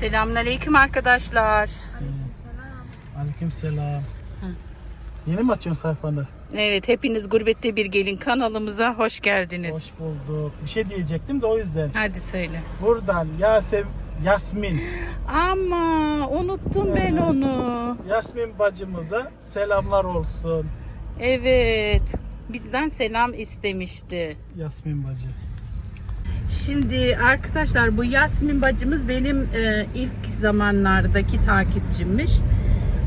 Selamünaleyküm arkadaşlar. Selam. Yeni mi açıyorsun sayfanı? Evet hepiniz Gurbette Bir Gelin kanalımıza hoş geldiniz. Hoş bulduk. Bir şey diyecektim de o yüzden. Hadi söyle. Buradan Yasev, Yasmin, Ama unuttum ben onu. Yasmin bacımıza selamlar olsun. Evet. Bizden selam istemişti. Yasmin bacı. Şimdi arkadaşlar bu Yasmin bacımız benim e, ilk zamanlardaki takipçimmiş.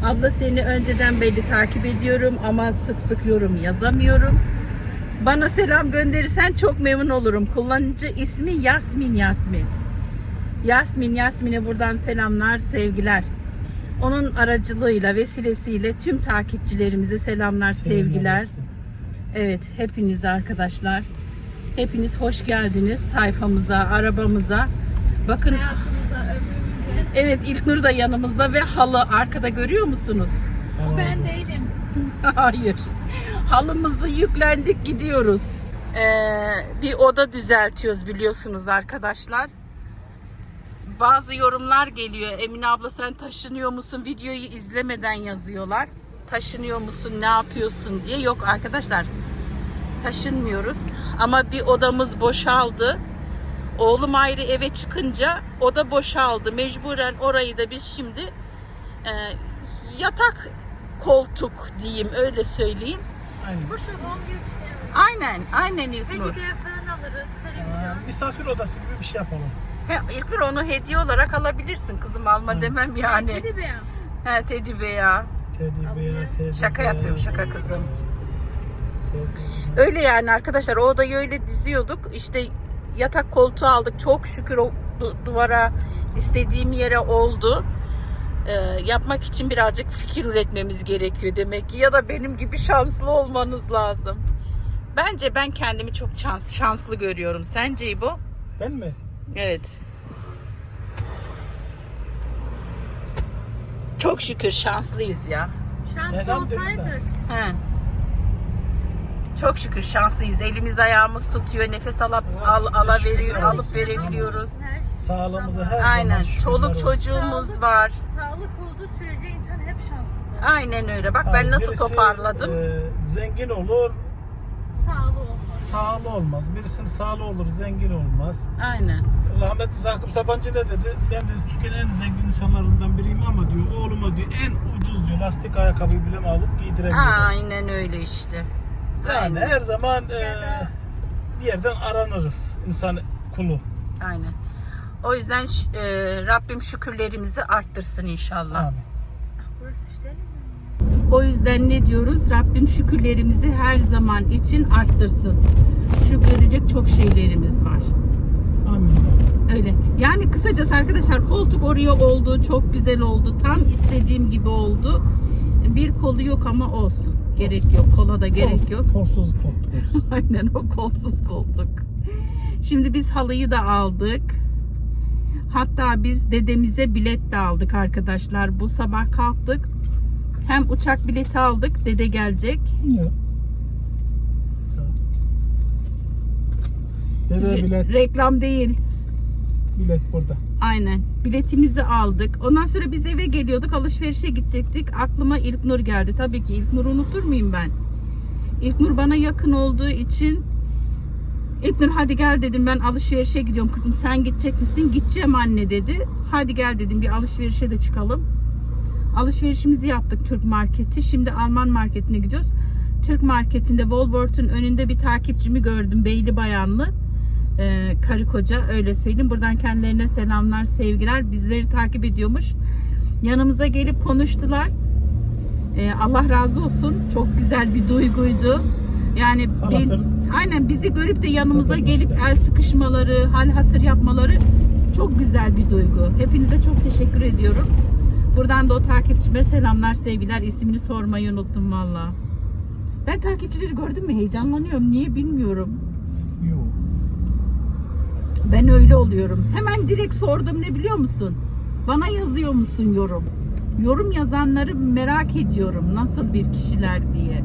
Abla seni önceden belli takip ediyorum ama sık sık yorum yazamıyorum. Bana selam gönderirsen çok memnun olurum. Kullanıcı ismi Yasmin Yasmin. Yasmin Yasmin'e buradan selamlar, sevgiler. Onun aracılığıyla, vesilesiyle tüm takipçilerimize selamlar, sevgiler. Evet, hepiniz arkadaşlar. Hepiniz hoş geldiniz sayfamıza, arabamıza. Bakın hayatımıza, ömrümüze. evet İlknur da yanımızda ve halı arkada görüyor musunuz? Ben değilim. Hayır. Halımızı yüklendik gidiyoruz. Ee, bir oda düzeltiyoruz biliyorsunuz arkadaşlar. Bazı yorumlar geliyor. Emine abla sen taşınıyor musun? Videoyu izlemeden yazıyorlar. Taşınıyor musun? Ne yapıyorsun diye. Yok arkadaşlar. Taşınmıyoruz. Ama bir odamız boşaldı. Oğlum ayrı eve çıkınca oda boşaldı. Mecburen orayı da biz şimdi e, yatak koltuk diyeyim öyle söyleyeyim. Aynen. Gibi bir şey. Aynen, aynen İlknur. Diğer falan alırız. Televizyon. misafir odası gibi bir şey yapalım. He, İlknur onu hediye olarak alabilirsin kızım alma Hı. demem yani. Hadi be ya. He teddy bear. Teddy bear, teddy Şaka bear, yapıyorum şaka kızım. Öyle yani arkadaşlar o odayı öyle diziyorduk. İşte yatak koltuğu aldık. Çok şükür o du- duvara istediğim yere oldu. Ee, yapmak için birazcık fikir üretmemiz gerekiyor demek ki. Ya da benim gibi şanslı olmanız lazım. Bence ben kendimi çok şans, şanslı görüyorum. Sence İbo? Ben mi? Evet. Çok şükür şanslıyız ya. Şanslı olsaydık. He. Çok şükür şanslıyız. Elimiz ayağımız tutuyor. Nefes alıp al, ala veriyor, alıp verebiliyoruz. Her şey Sağlığımıza her Aynen. zaman şükürler Çoluk olsun. çocuğumuz Sağlık. var. Sağlık olduğu sürece insan hep şanslıdır. Aynen öyle. Bak ben nasıl birisi, toparladım. e, zengin olur, Sağlığı olmaz. sağlı olmaz. Birisinin sağlı olur, zengin olmaz. Aynen. Rahmetli Zakıp Sabancı da dedi, ben de Türkiye'nin en zengin insanlarından biriyim ama diyor, oğluma diyor en ucuz diyor lastik ayakkabıyı bile alıp giydiremiyor. Aynen öyle işte. Yani Aynen. her zaman e, bir yerden aranırız insan kulu. Aynen. O yüzden ş- e, Rabbim şükürlerimizi arttırsın inşallah. Amin. Burası işte? O yüzden ne diyoruz? Rabbim şükürlerimizi her zaman için arttırsın. Şükredecek çok şeylerimiz var. Amin. Öyle. Yani kısacası arkadaşlar koltuk oraya oldu. Çok güzel oldu. Tam istediğim gibi oldu. Bir kolu yok ama olsun. Gerek yok. Kola da gerek yok. Kolsuz koltuk. Aynen o kolsuz koltuk. Şimdi biz halıyı da aldık. Hatta biz dedemize bilet de aldık arkadaşlar. Bu sabah kalktık. Hem uçak bileti aldık. Dede gelecek. Dede bilet, Reklam değil. bilet burada. Aynen. Biletimizi aldık. Ondan sonra biz eve geliyorduk. Alışverişe gidecektik. Aklıma İlknur geldi. Tabii ki İlknur'u unutur muyum ben? İlknur bana yakın olduğu için İlknur hadi gel dedim ben alışverişe gidiyorum kızım sen gidecek misin? Gideceğim anne dedi. Hadi gel dedim bir alışverişe de çıkalım. Alışverişimizi yaptık Türk marketi. Şimdi Alman marketine gidiyoruz. Türk marketinde Wolworth'un önünde bir takipçimi gördüm. Beyli bayanlı. Ee, karı koca öyle söyleyeyim. Buradan kendilerine selamlar, sevgiler. Bizleri takip ediyormuş. Yanımıza gelip konuştular. Ee, Allah razı olsun. Çok güzel bir duyguydu. Yani bir- aynen bizi görüp de yanımıza gelip el sıkışmaları, hal hatır yapmaları çok güzel bir duygu. Hepinize çok teşekkür ediyorum. Buradan da o takipçime selamlar, sevgiler. İsmini sormayı unuttum valla. Ben takipçileri gördüm mü heyecanlanıyorum. Niye bilmiyorum. Ben öyle oluyorum. Hemen direkt sordum ne biliyor musun? Bana yazıyor musun yorum? Yorum yazanları merak ediyorum. Nasıl bir kişiler diye.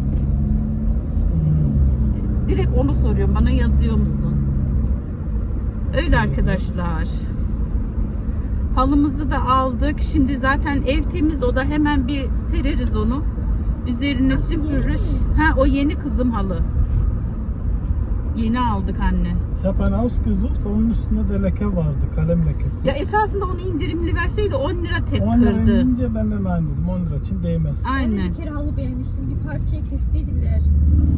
Direkt onu soruyorum. Bana yazıyor musun? Öyle arkadaşlar. Halımızı da aldık. Şimdi zaten ev temiz o da hemen bir sereriz onu. Üzerine süpürürüz. Ha o yeni kızım halı. Yeni aldık anne. Ich habe ein Haus gesucht, onun üstünde de leke vardı, kalem lekesi. Ya esasında onu indirimli verseydi 10 lira tek 10 lira kırdı. inince ben de aynı dedim, 10 lira için değmez. Ben Aynen. bir kere halı beğenmiştim. Bir parçayı kestiydiler.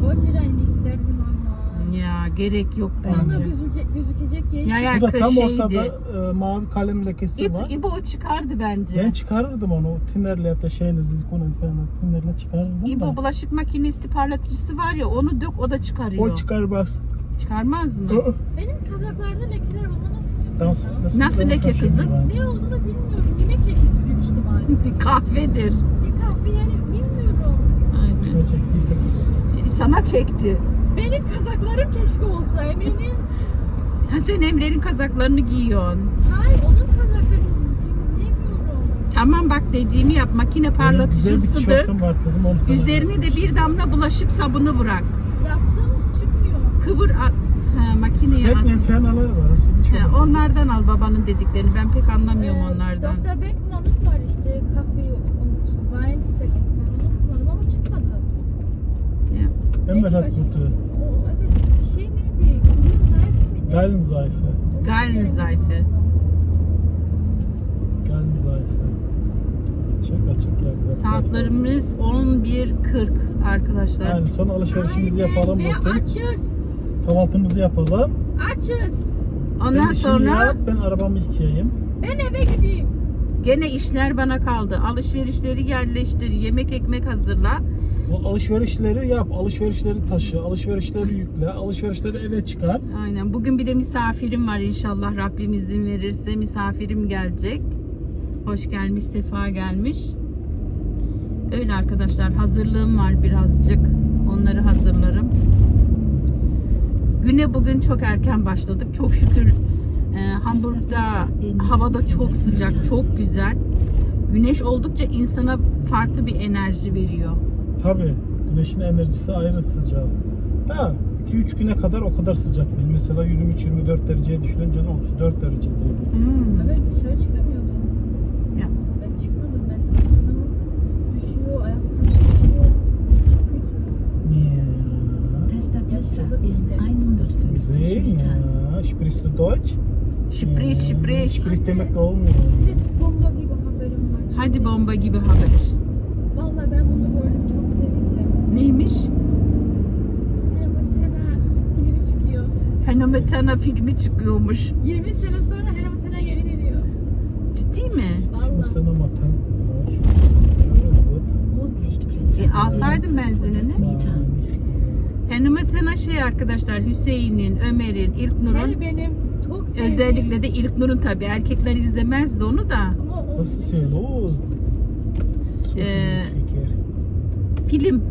10 lira indiydiler dedim ama. Ya gerek yok Bana bence. gözükecek, gözükecek yer. Ya ya Bu da tam şeydi. ortada e, mavi kalem lekesi İbo, var. İbo o çıkardı bence. Ben çıkarırdım onu, tinerle ya da şeyle, zilkon falan tinerle çıkarırdım İbo da. bulaşık makinesi parlatıcısı var ya onu dök o da çıkarıyor. O çıkarmaz. Çıkarmaz mı? Benim kazaklarda lekeler bana nasıl çıktı? Dans, ya? nasıl, Nasıl leke kızım? Ne olduğunu bilmiyorum. Yemek lekesi büyük ihtimal. Bir kahvedir. Bir kahve yani bilmiyorum. Aynen. Ne çektiyse kızım. Sana çekti. Benim kazaklarım keşke olsa Emre'nin. Ha sen Emre'nin kazaklarını giyiyorsun. Hayır onun kazaklarını temizleyemiyorum. Tamam bak dediğimi yap. Makine Benim güzel bir tişörtüm var kızım, onu sana Üzerine de bir damla bulaşık sabunu bırak. Yaptım. Kıvır at. Ha, makineye at. Batman fenaları var. aslında Ha, onlardan al babanın dediklerini. Ben pek anlamıyorum Ee, onlardan. Dr. Beckman'ın var işte kafe und Wein Beckman'ın kullanım ama çıkmadı. Ya. Belki gute O evet şey neydi? Kızın zayıf mıydı? Gallenseife. Gallenseife. Gallenseife. Açık açık yak. Saatlerimiz 11.40 arkadaşlar. Yani son alışverişimizi Aynen yapalım ve bakın. açız. Kahvaltımızı yapalım. Açız. Ondan Sen işini sonra yap, ben arabamı yıkayayım. Ben eve gideyim. gene işler bana kaldı. Alışverişleri yerleştir, yemek ekmek hazırla. Bu alışverişleri yap, alışverişleri taşı, alışverişleri yükle, alışverişleri eve çıkar. Aynen. Bugün bir de misafirim var inşallah Rabbim izin verirse misafirim gelecek. Hoş gelmiş, sefa gelmiş. Öyle arkadaşlar hazırlığım var birazcık. Onları hazırlarım. Güne bugün çok erken başladık. Çok şükür e, Hamburg'da havada çok sıcak, çok güzel. Güneş oldukça insana farklı bir enerji veriyor. Tabi güneşin enerjisi ayrı sıcağı. Da 2-3 güne kadar o kadar sıcak değil. Mesela 23-24 dereceye düşününce de 34 derecedeydi. Hmm. Evet dışarı çıkamıyordum. İşte. 150 Gesehen Metern. ya. Sprichst du Deutsch? Sprich, sprich. Sprich olmuyor. Bir de bomba gibi haberim var. Hadi bomba gibi haber. Vallahi ben bunu gördüm çok sevindim. Neymiş? Hani Matena filmi çıkıyor. Fenometana filmi çıkıyormuş. 20 sene sonra Montana geri geliyor. Ciddi mi? Şimdi Vallahi. sen ama tam... Rotlichtblitzer E, alsaydın benzinini. Metern. Fenometana şey arkadaşlar Hüseyin'in, Ömer'in, İlknur'un Yani benim çok sevdiğim. özellikle de İlknur'un tabi erkekler izlemezdi onu da Ama o Was ist hier los? So Ee, fikir. film.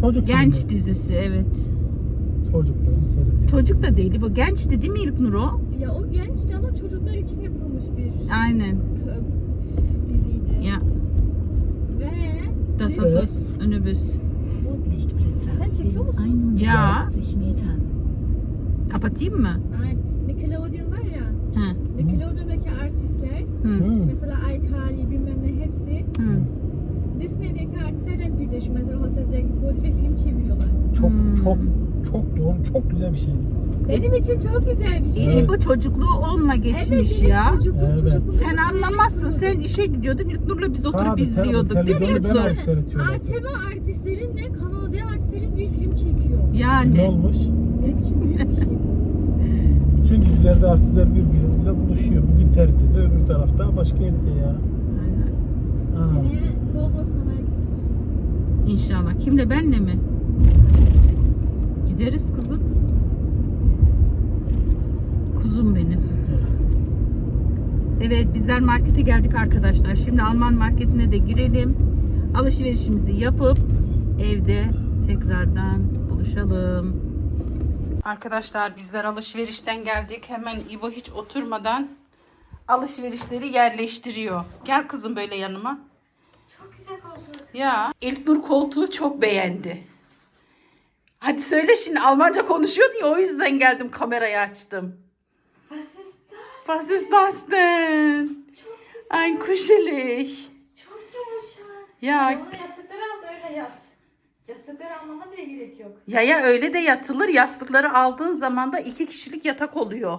Çocuk genç filmi. dizisi evet. Çocukların seyrediyor. Çocuk da değil bu gençti değil mi İlknur o? Ya o gençti ama çocuklar için yapılmış bir Aynen ö- diziydi. ya Ve biz- ist önübüs. Sen çekiyor musun? 180 Ja. Metern. Kapatayım mı? Ay, Nickelodeon var ya. Hı. Nickelodeon'daki artistler Hı. Mesela iCarly bilmem ne hepsi Hı. Disney'deki artistlerle birleşiyor. Mesela Jose Zengoli ve film çeviriyorlar. Çok Hmm. çok çok doğru, çok güzel bir şeydi. Benim için çok güzel bir şey. Evet. bu çocukluğu onunla geçmiş benim ya. çocukluğum, Evet. çocukluğum Sen anlamazsın. Sen işe gidiyordun. İlknur'la biz oturup Tabii, tabii, izliyorduk değil mi televizyonu ben İlknur? alıp seyrediyorum. ATV artistlerinle Kanal D artistlerin bir film çekiyor. Ne Yani. olmuş? Benim için büyük bir şey. Bütün dizilerde artistler birbiriyle buluşuyor. Bugün TRT'de, öbür tarafta başka yerde ya. Aynen. Ha. Seneye bol bol sinemaya gideceğiz. İnşallah. Kimle benle mi? Gideriz kızım. Kuzum benim. Evet bizler markete geldik arkadaşlar. Şimdi Alman marketine de girelim. Alışverişimizi yapıp evde tekrardan buluşalım. Arkadaşlar bizler alışverişten geldik. Hemen İbo hiç oturmadan alışverişleri yerleştiriyor. Gel kızım böyle yanıma. Çok güzel oldu. Ya İlknur koltuğu çok beğendi. Hadi söyle şimdi Almanca konuşuyordun ya o yüzden geldim kamerayı açtım. Was ist das? Was ist das denn? Ein kuschelig. Çok yumuşak. Ya Bunu yastıkları al öyle yat. Yastıkları almana bile gerek yok. ya ya öyle de yatılır. Yastıkları aldığın zaman da iki kişilik yatak oluyor.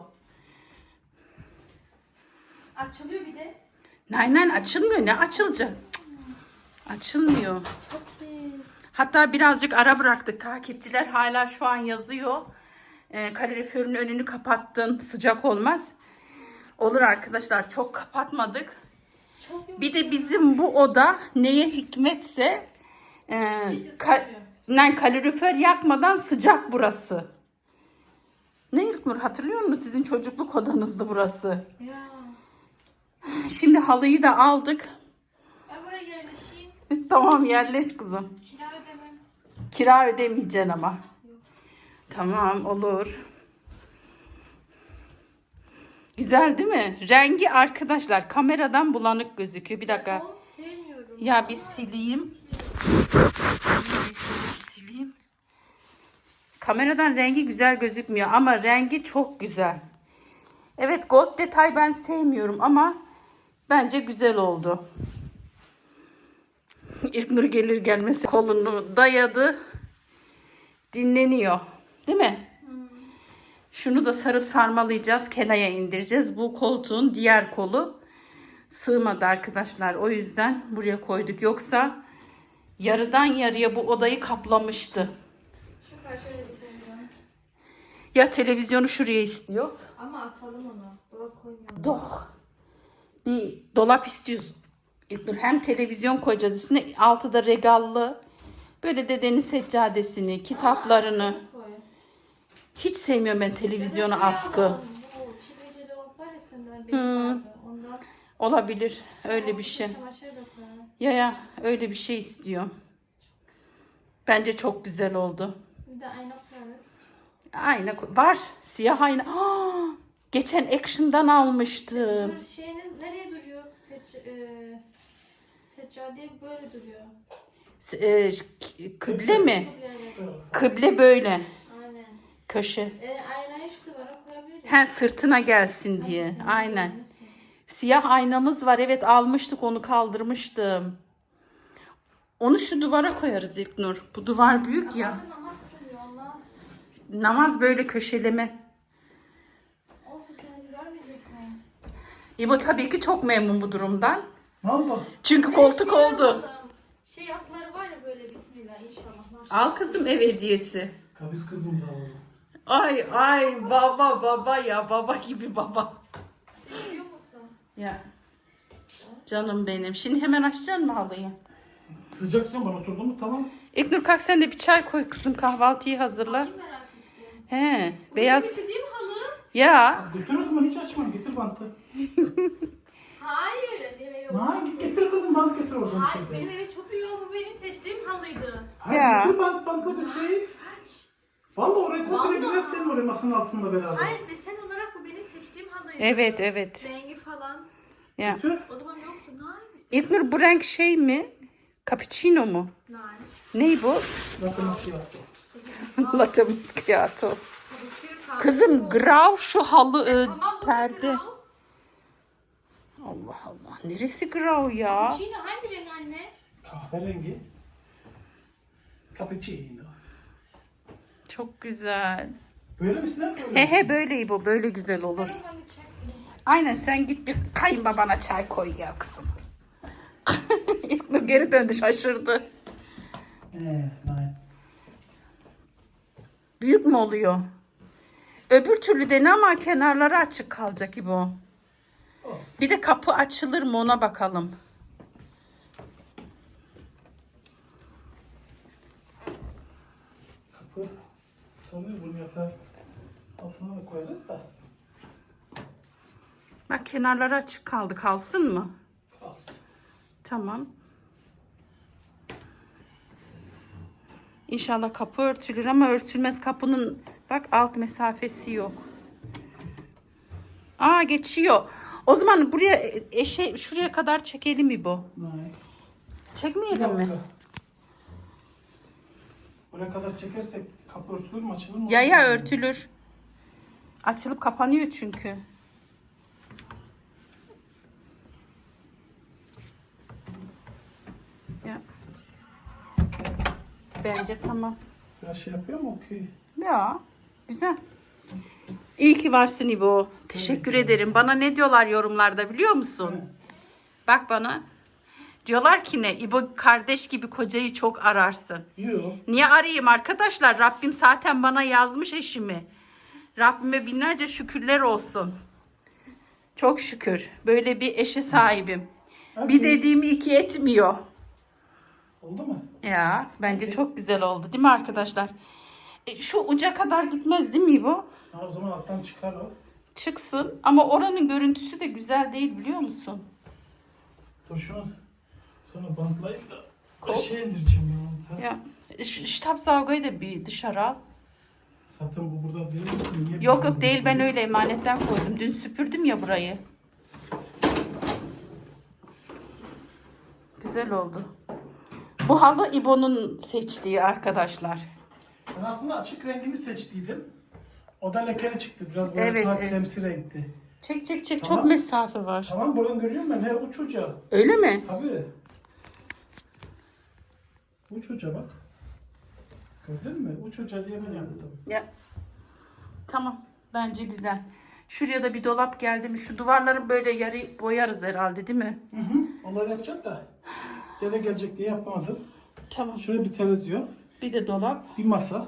Açılıyor bir de. Nein nein açılmıyor. Ne açılacak? Cık, Açılmıyor. Çok. Hatta birazcık ara bıraktık. Takipçiler hala şu an yazıyor. Ee, kaloriferin önünü kapattın. Sıcak olmaz. Olur arkadaşlar çok kapatmadık. Çok. Bir de bizim bu oda neye hikmetse e, ka- yani kalorifer yakmadan sıcak burası. Ne İlknur hatırlıyor musun? Sizin çocukluk odanızdı burası. Ya. Şimdi halıyı da aldık. Ben buraya yerleşeyim. tamam yerleş kızım. Kira. Kira ödemeyeceksin ama. Tamam olur. Güzel değil mi? Rengi arkadaşlar kameradan bulanık gözüküyor. Bir dakika. Sevmiyorum. Ya bir sileyim. Bir sileyim. Kameradan rengi güzel gözükmüyor ama rengi çok güzel. Evet gold detay ben sevmiyorum ama bence güzel oldu. İlknur gelir gelmesi kolunu dayadı. Dinleniyor. Değil mi? Şunu da sarıp sarmalayacağız. Kenaya indireceğiz. Bu koltuğun diğer kolu sığmadı arkadaşlar. O yüzden buraya koyduk. Yoksa yarıdan yarıya bu odayı kaplamıştı. Ya televizyonu şuraya istiyoruz. Ama asalım onu. Dolap koymuyorum. Doh. Bir dolap istiyoruz. İlknur hem televizyon koyacağız üstüne altı da regallı. Böyle dedenin seccadesini, kitaplarını. Hiç sevmiyorum ben televizyonu askı. Ondan Olabilir. Öyle bir şey. Ya ya öyle bir şey istiyor. Bence çok güzel oldu. Bir de ayna koyarız. Ayna var. Siyah ayna. Aa, geçen Action'dan almıştım. Dur, şeyiniz nereye? Seç, e, seccade böyle duruyor. E, kıble mi? Kıble, evet. Kıble böyle. Aynen. Köşe. E, aynayı şu duvara koyabiliriz. He sırtına gelsin diye. Aynen. Siyah aynamız var. Evet almıştık onu kaldırmıştım. Onu şu duvara koyarız İlknur. Bu duvar büyük ya. Ama namaz kılıyor. Namaz böyle köşeleme. Olsun kendini görmeyecek mi? İbo tabii ki çok memnun bu durumdan. Ne oldu? Çünkü koltuk Şey oldu. yapalım. Şey yazıları var ya böyle bismillah inşallah. maşallah. Al kızım ev hediyesi. Kabiz kızımızı alalım. Ay ay baba baba ya baba gibi baba. Seviyor musun? Ya canım benim. Şimdi hemen açacaksın mı halıyı? Sıcaksan bana oturdun mu tamam. İlknur kalk sen de bir çay koy kızım kahvaltıyı hazırla. Ettim. He Bu beyaz. halı. Ya Götür o zaman hiç açma. Getir bantı. Hayır benim eve yok. Ha, git getir kızım bant getir oradan Hayır içeriden. benim eve çok iyi o bu benim seçtiğim halıydı. Hayır Ya. getir bant bantla götüreyim. Kaç? Valla oraya Vallahi. girer senin oraya masanın altında beraber. Hayır desen olarak bu benim seçtiğim halıydı. evet evet. Rengi falan. Ya. Götür. O zaman yoktu. Nein. İlknur bu renk şey mi? Cappuccino mu? Nein. Ney bu? Zaten makyajlı. Latte macchiato. Kızım grav şu halı e, Tamam bu perde. Allah Allah. Neresi grav ya? Cappuccino hangi renk anne? Kahverengi. Cappuccino. Çok güzel. Böyle misin lan böyle? He misin? he böyle bu. Böyle güzel olur. Çek. Aynen sen git bir kayınbabana çay koy gel kızım. İlknur geri döndü şaşırdı. Ee, nein. Büyük mü oluyor? Öbür türlü de ne ama kenarları açık kalacak gibi o. Olsun. Bir de kapı açılır mı ona bakalım. Kapı. Sonra bunu yatağa altına da koyarız da. Bak kenarları açık kaldı. Kalsın mı? Kalsın. Tamam. İnşallah kapı örtülür ama örtülmez kapının Bak alt mesafesi yok. Aa geçiyor. O zaman buraya eşe şuraya kadar çekelim mi bu? Hayır. Çekmeyelim mi? Buraya kadar çekersek kapı örtülür mü açılır mı? Yaya örtülür. Açılıp kapanıyor çünkü. Ya. Bence tamam. Biraz şey yapıyor mu? Okey. Ya güzel. İyi ki varsın İbo. Teşekkür ederim. Bana ne diyorlar yorumlarda biliyor musun? Bak bana. Diyorlar ki ne? İbo kardeş gibi kocayı çok ararsın. Yok. Niye arayayım arkadaşlar? Rabbim zaten bana yazmış eşimi. Rabbime binlerce şükürler olsun. Çok şükür. Böyle bir eşe sahibim. Hadi. Bir dediğimi iki etmiyor. Oldu mu? Ya bence çok güzel oldu değil mi arkadaşlar? E, şu uca kadar gitmez değil mi bu? Ha, o zaman alttan çıkar o. Çıksın ama oranın görüntüsü de güzel değil biliyor musun? Dur şunu sonra bantlayayım da Kol. aşağı indireceğim ya. Ya şu tabzavgayı da bir dışarı al. Zaten bu burada değil mi? Niye Yok yok değil ben öyle emanetten koydum. Dün süpürdüm ya burayı. Güzel oldu. Bu halı İbo'nun seçtiği arkadaşlar. Ben aslında açık rengini seçtiydim. O da lekeli çıktı. Biraz böyle Evet, daha evet. kremsi renkti. Çek çek çek Tamam. çok mesafe var. Tamam buradan görüyorum ben. He uç uca. Öyle mi? Tabii. Uç uca bak. Gördün mü? Uç uca diye ben yaptım. Ya. Tamam. Bence güzel. Şuraya da bir dolap geldi mi? Şu duvarları böyle yarı boyarız herhalde değil mi? Hı hı. Onları yapacağım da. Dede gelecek diye yapamadım. Tamam. Şöyle bir televizyon. Bir de dolap. Bir masa.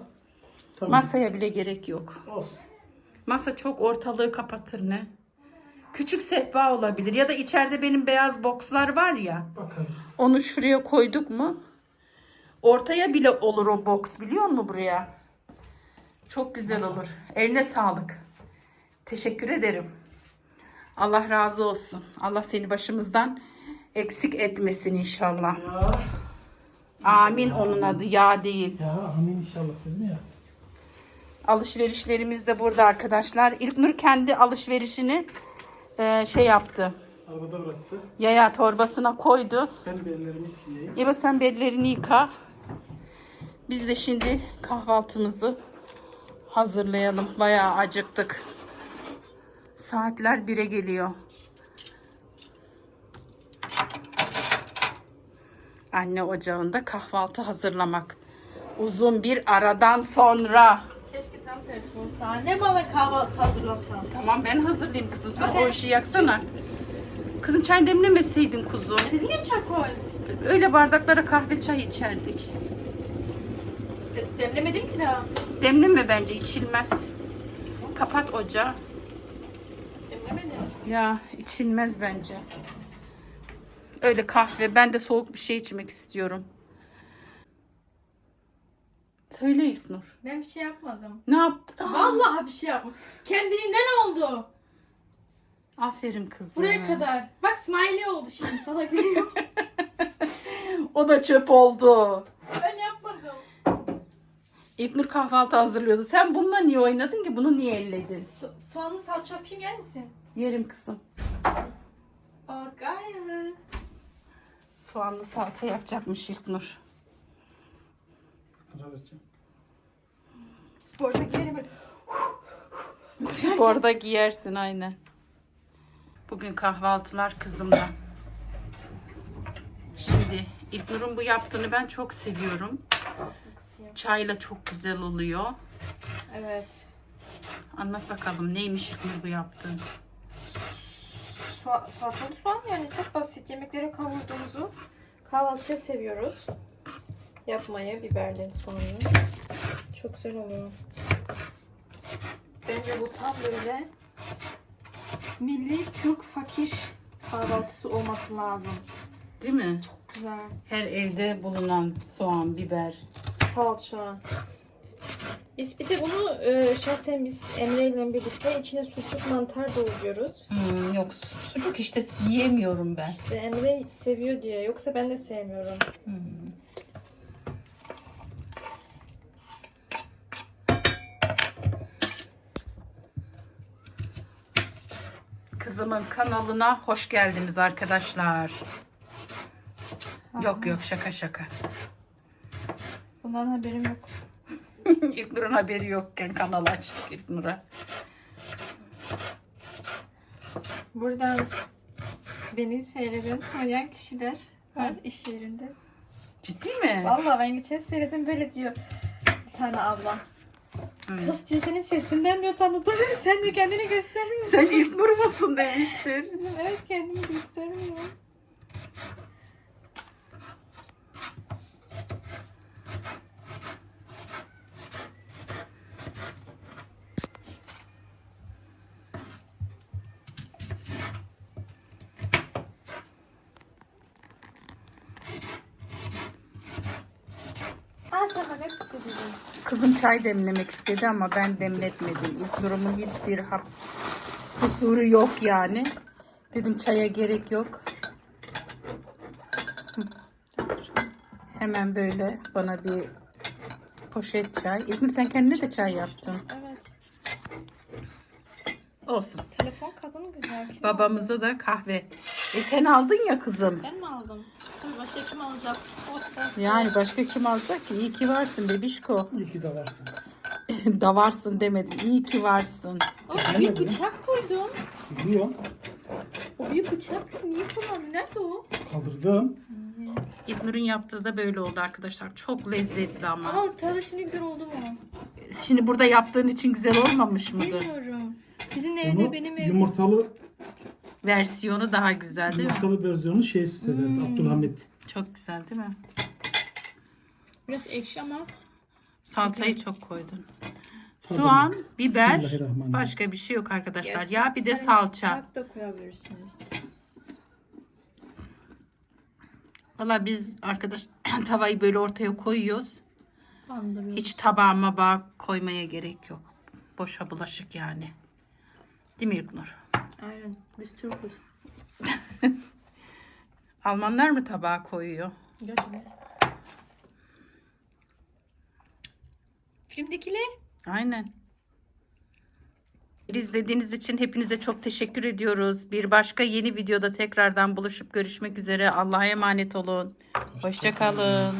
Tamam. Masaya bile gerek yok. Olsun. Masa çok ortalığı kapatır ne? Küçük sehpa olabilir ya da içeride benim beyaz bokslar var ya. Bakarız. Onu şuraya koyduk mu? Ortaya bile olur o boks biliyor musun buraya? Çok güzel olur. Eline sağlık. Teşekkür ederim. Allah razı olsun. Allah seni başımızdan eksik etmesin inşallah. Ya. Amin onun adı ya değil. Ya amin inşallah değil mi ya? Alışverişlerimiz de burada arkadaşlar. İlknur kendi alışverişini e, şey yaptı. Arabada bıraktı. Yaya torbasına koydu. Ben bir ellerimi yiyeyim. İbo sen bellerini yıka. Biz de şimdi kahvaltımızı hazırlayalım. Bayağı acıktık. Saatler 1'e geliyor. Anne ocağında kahvaltı hazırlamak. Uzun bir aradan sonra. Keşke tam tersi olsa. Ne bana kahvaltı hazırlasan. Tamam ben hazırlayayım kızım. Sen Okey. o işi yaksana. Kızım çay demlemeseydin kuzum. Niye çay koy? Öyle bardaklara kahve çay içerdik. De- demlemedim ki daha. Demleme bence içilmez. Kapat ocağı. Demlemedim. Ya içilmez bence. Öyle kahve. Ben de soğuk bir şey içmek istiyorum. Söyle İlknur. Ben bir şey yapmadım. Ne yaptın? Vallahi bir şey yapmadım. Kendiliğinden oldu. Aferin kızım. Buraya kadar. Bak smiley oldu şimdi sana gülüyor. O da çöp oldu. ben yapmadım. İlknur kahvaltı hazırlıyordu. Sen bununla niye oynadın ki? Bunu niye elledin? So- soğanlı salça yapayım yer misin? Yerim kızım. Aa gayet. Soğanlı salça yapacakmış İlknur. Sporda giyerim. Sporda giyersin aynen. Bugün kahvaltılar kızımda. Şimdi İlknur'un bu yaptığını ben çok seviyorum. Çayla çok güzel oluyor. Evet. Anlat bakalım neymiş İlknur bu yaptığın? Soğan, salçalı soğan yani çok basit. Yemeklere kavurduğumuzu kahvaltıya seviyoruz. Yapmayı biberli soğanlı. Çok güzel oluyor. Bence bu tam böyle milli Türk fakir kahvaltısı olması lazım. Değil mi? Çok güzel. Her evde bulunan soğan, biber. Salça. Biz bir de bunu e, şahsen biz Emre ile birlikte içine sucuk mantar dolduruyoruz. Hmm, yok sucuk işte yiyemiyorum ben. İşte Emre seviyor diye. Yoksa ben de sevmiyorum. Kızımın kanalına hoş geldiniz arkadaşlar. Yok yok şaka şaka. Bundan haberim yok. İlknur'un haberi yokken kanal açtık İlknur'a. Buradan beni seyreden tanıyan kişiler var iş yerinde. Ciddi mi? Vallahi ben geçen söyledim böyle diyor bir tane abla. Evet. Kız diyor senin sesinden diyor tanıdım. Sen de kendini göstermiyorsun. Sen İlknur musun demiştir. evet kendimi göstermiyorum. Aa sen bana istedin. Kızım çay demlemek istedi ama ben demletmedim. İlknur'umun hiçbir hak kusuru yok yani. Dedim çaya gerek yok. Hemen böyle bana bir poşet çay. İlknur sen kendine de çay yaptın. Evet. Olsun. Telefon kabını güzel. Kim Babamıza da kahve. E sen aldın ya kızım. Ben mi aldım? Tabii başka kim alacak? Oh, oh. Yani başka kim alacak ki? İyi ki varsın bebişko. İyi ki de varsın kız. da varsın demedim. İyi ki varsın. Oh, büyük bıçak koydum. Biliyorum. O büyük bıçak niye kullandın? Nerede o? Kaldırdım. İlknur'un yaptığı da böyle oldu arkadaşlar. Çok lezzetli ama. Aa tadı şimdi güzel oldu mu? Şimdi burada yaptığın için güzel olmamış mıdır? Bilmiyorum. Sizin evde Onu benim evde. yumurtalı Versiyonu daha güzel değil mi? yumurtalı versiyonu şey severdi. Hmm. Abdülhamit. Çok güzel değil mi? Biraz ekşi ama Salçayı çok koydun. Soğan, biber, Bismillahirrahmanirrahim. başka bir şey yok arkadaşlar. Ya bir de sarımsak salça. da koyabilirsiniz. Valla biz arkadaş tavayı böyle ortaya koyuyoruz. Bandırıyoruz. Hiç tabağa mabağa koymaya gerek yok. Boşa bulaşık yani. Değil mi İlknur? Aynen. Biz Türk'üz. Almanlar mı tabağa koyuyor? Gerçekten. Filmdekiler Aynen. İzlediğiniz için hepinize çok teşekkür ediyoruz. Bir başka yeni videoda tekrardan buluşup görüşmek üzere. Allah'a emanet olun. Hoşça kalın.